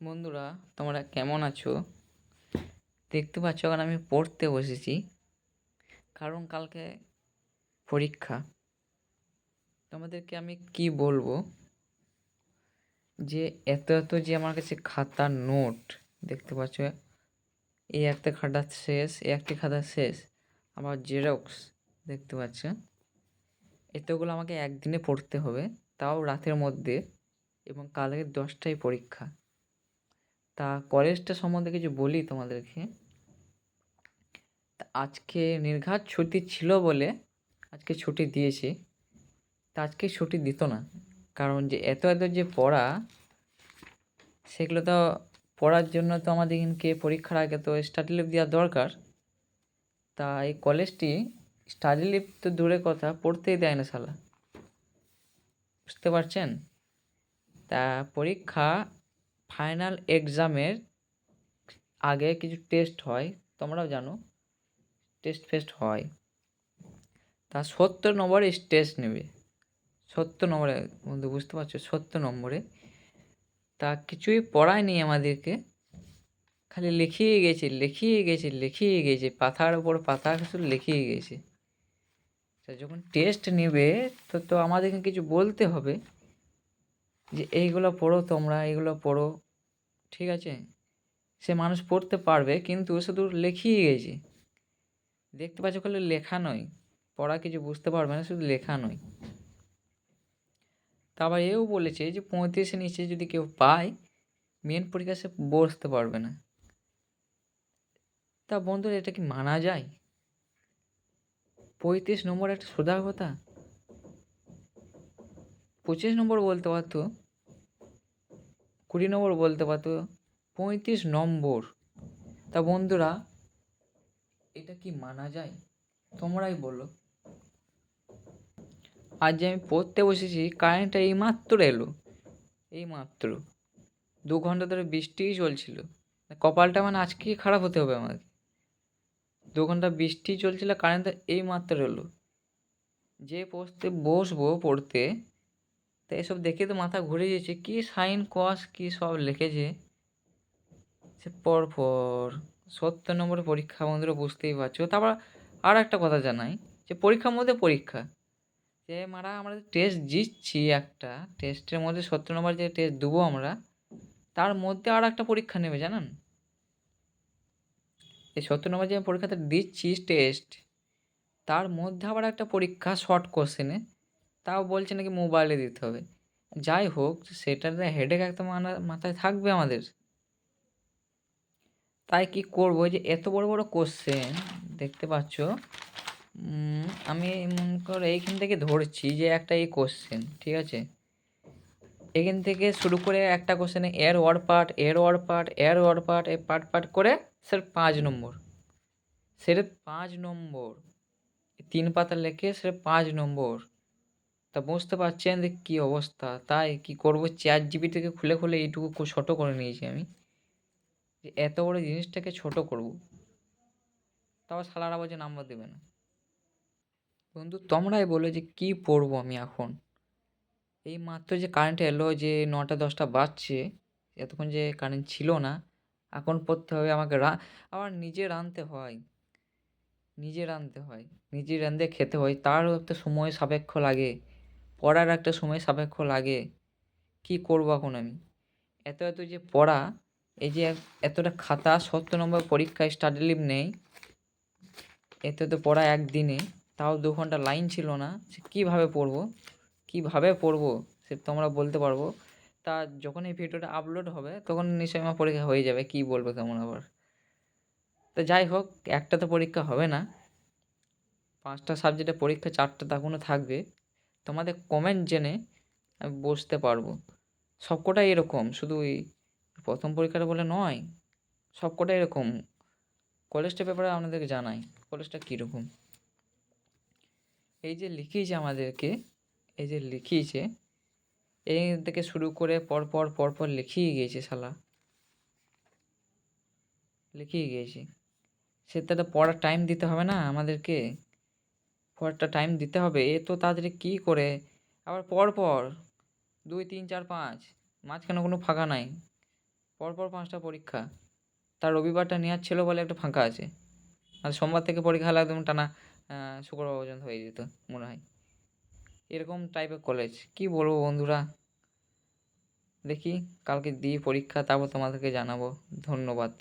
বন্ধুরা, তোমরা কেমন আছো? দেখতে পাচ্ছ এখন আমি পড়তে বসেছি, কারণ কালকে পরীক্ষা। তোমাদেরকে আমি কি বলব? যে এত এত যে আমার কাছে খাতা নোট, দেখতে পাচ্ছ? এই একটা খাতা শেষ, এই একটি খাতা শেষ, আবার জেরক্স, দেখতে পাচ্ছ? এতগুলো আমাকে একদিনে পড়তে হবে, তাও রাতের মধ্যে, এবং কালকে দশটায় পরীক্ষা। তা কলেজটা সম্বন্ধে কিছু বলি তোমাদেরকে? আজকে নির্ঘাত ছুটি ছিল বলে আজকে ছুটি দিয়েছে। তা আজকে ছুটি দিত না। কারণ যে এত এত যে পড়া, সেগুলো তো পড়ার জন্য তো আমাদেরকে পরীক্ষার আগে তো স্টাডি লিভ দেওয়া দরকার। তা এই কলেজটি স্টাডি লিভ তো দূরের কথা, পড়তেই দেয় না শালা। বুঝতে পারছেন? তা পরীক্ষা ফাইনাল এক্সামের আগে কিছু টেস্ট হয়, তোমরাও জানো, টেস্ট ফেস্ট হয়। তা সত্তর নম্বরে টেস্ট নেবে। সত্তর নম্বরে, বন্ধু, বুঝতে পারছ? সত্তর নম্বরে। তা কিছুই পড়ায়নি আমাদেরকে। খালি লিখিয়ে গেছে লিখিয়ে গেছে লিখিয়ে গেছে পাথার উপর পাতা শুধু লিখিয়ে গেছে। তা যখন টেস্ট নেবে, তো তো আমাদেরকে কিছু বলতে হবে যে, এইগুলো পড়ো তোমরা, এইগুলো পড়ো। ঠিক আছে? সে মানুষ পড়তে পারবে, কিন্তু শুধু লিখিয়ে গেছে। দেখতে পাচ্ছ খালি লেখা নয়। পড়া কিছু বুঝতে পারবে না, শুধু লেখা নয়। তা আবার এও বলেছে যে পঁয়ত্রিশের নিচে যদি কেউ পায় মেন পরীক্ষা সে বসতে পারবে না। তা বন্ধুরা, এটা কি মানা যায়? পঁয়ত্রিশ নম্বর একটা সোজা কথা? পঁচিশ নম্বর বলতে পারতো কুড়ি নম্বর বলতে পারতো, পঁয়ত্রিশ নম্বর। তা বন্ধুরা, এটা কি মানা যায়? তোমরাই বলো। আজ যে আমি পড়তে বসেছি কারেন্টটা এই মাত্র এলো। এই মাত্র দু ঘণ্টা ধরে বৃষ্টিই চলছিল। কপালটা মানে আজকেই খারাপ হতে হবে আমাকে। দু ঘণ্টা বৃষ্টি চলছিল কারেন্টটা এই মাত্র এলো। যে পড়তে বসবো পড়তে তো এসব দেখে তো মাথা ঘুরে গেছে। কী সাইন, কস, কী সব লিখেছে। সে পর পর সত্তর নম্বরের পরীক্ষা, বন্ধুরা বুঝতেই পারছ। তারপর আর একটা কথা জানাই, যে পরীক্ষার মধ্যে পরীক্ষা। যে মারা, আমরা টেস্ট জিতছি একটা টেস্টের মধ্যে সত্তর নম্বর যে টেস্ট দেবো আমরা, তার মধ্যে আর একটা পরীক্ষা নেবে, জানেন? এই সত্তর নম্বর যে পরীক্ষাটা দিচ্ছি টেস্ট তার মধ্যে আবার একটা পরীক্ষা শর্ট কোশ্চেনে তাও বলছে নাকি মোবাইলে দিতে হবে। যাই হোক সেটার হেডেক একটা মাথায় থাকবে আমাদের। তাই কি করব? যে এত বড় বড় কোশ্চেন দেখতে পাচ্ছ? আমি মনে করে এইখান থেকে ধরছি যে একটা এই কোশ্চেন ঠিক আছে? এখান থেকে শুরু করে একটা কোশ্চেনে এর ওয়ার পার্ট এর ওয়ার পার্ট এর ওয়ার পার্ট এ পার্ট পার্ট করে স্যার পাঁচ নম্বর। সেটা পাঁচ নম্বর, তিন পাতা লেখে সেটা পাঁচ নম্বর। তা বুঝতে পারছেন যে কী অবস্থা? তাই কি করব? চার জিবি থেকে খুলে খুলে এইটুকু ছোটো করে নিয়েছি আমি। যে এত বড় জিনিসটাকে ছোট করব। তাও সালারা বলছে নাম্বার দেবে না। বন্ধু, তোমরাই বলো যে কী পড়ব আমি এখন? এই মাত্র যে কারেন্ট এলো যে নটা দশটা বাজছে, এতক্ষণ যে কারেন্ট ছিল না, এখন পড়তে হবে আমাকে রা আবার নিজে রাঁধতে হয়। নিজে রাঁধতে হয়। নিজে রাঁধে খেতে হয়। তারও একটা সময় সাপেক্ষ লাগে। পড়ার একটা সময় সাপেক্ষ লাগে। কী করব এখন আমি? এত এত যে পড়া, এই যে এতটা খাতা, সত্তর নম্বর পরীক্ষায় স্টাডি লিভ নেই। এত তো পড়া একদিনে, তাও দু ঘণ্টা লাইন ছিল না, সে কীভাবে পড়ব? কীভাবে পড়ব? সে তোমরা বলতে পারব। তা যখন এই ভিডিওটা আপলোড হবে, তখন নিশ্চয়ই আমার পরীক্ষা হয়ে যাবে, কী বলব তেমন আবার। তো যাই হোক, একটা তো পরীক্ষা হবে না। পাঁচটা সাবজেক্টে পরীক্ষা, চারটা তা কোনো থাকবে। তোমাদের কমেন্ট জেনে আমি বসতে পারব। সবকটাই এরকম, শুধু এই প্রথম পরীক্ষাটা বলে নয় সবকটা এরকম। কলেজটা ব্যাপারে আপনাদেরকে জানাই, কলেজটা কীরকম। এই যে লিখিয়েছে আমাদেরকে, এই যে লিখিয়েছে, এই থেকে শুরু করে পরপর পরপর লিখিয়ে গিয়েছে শালা। লিখিয়ে গিয়েছে। সে তো পড়ার টাইম দিতে হবে না আমাদেরকে। পড়াটা টাইম দিতে হবে। এ তো তাড়াতাড়ি কী করে? আবার পর পর দুই, তিন, চার, পাঁচ, মাঝখানে কোনো ফাঁকা নাই। পরপর পাঁচটা পরীক্ষা। তার রবিবারটা নেওয়ার ছিল বলে একটা ফাঁকা আছে। আর সোমবার থেকে পরীক্ষা হলে একদম টানা শুক্রবার পর্যন্ত হয়ে যেত মনে হয়। এরকম টাইপের কলেজ কি বলব বন্ধুরা? দেখি, কালকে দিই পরীক্ষা, তারপর তোমাদেরকে জানাব। ধন্যবাদ।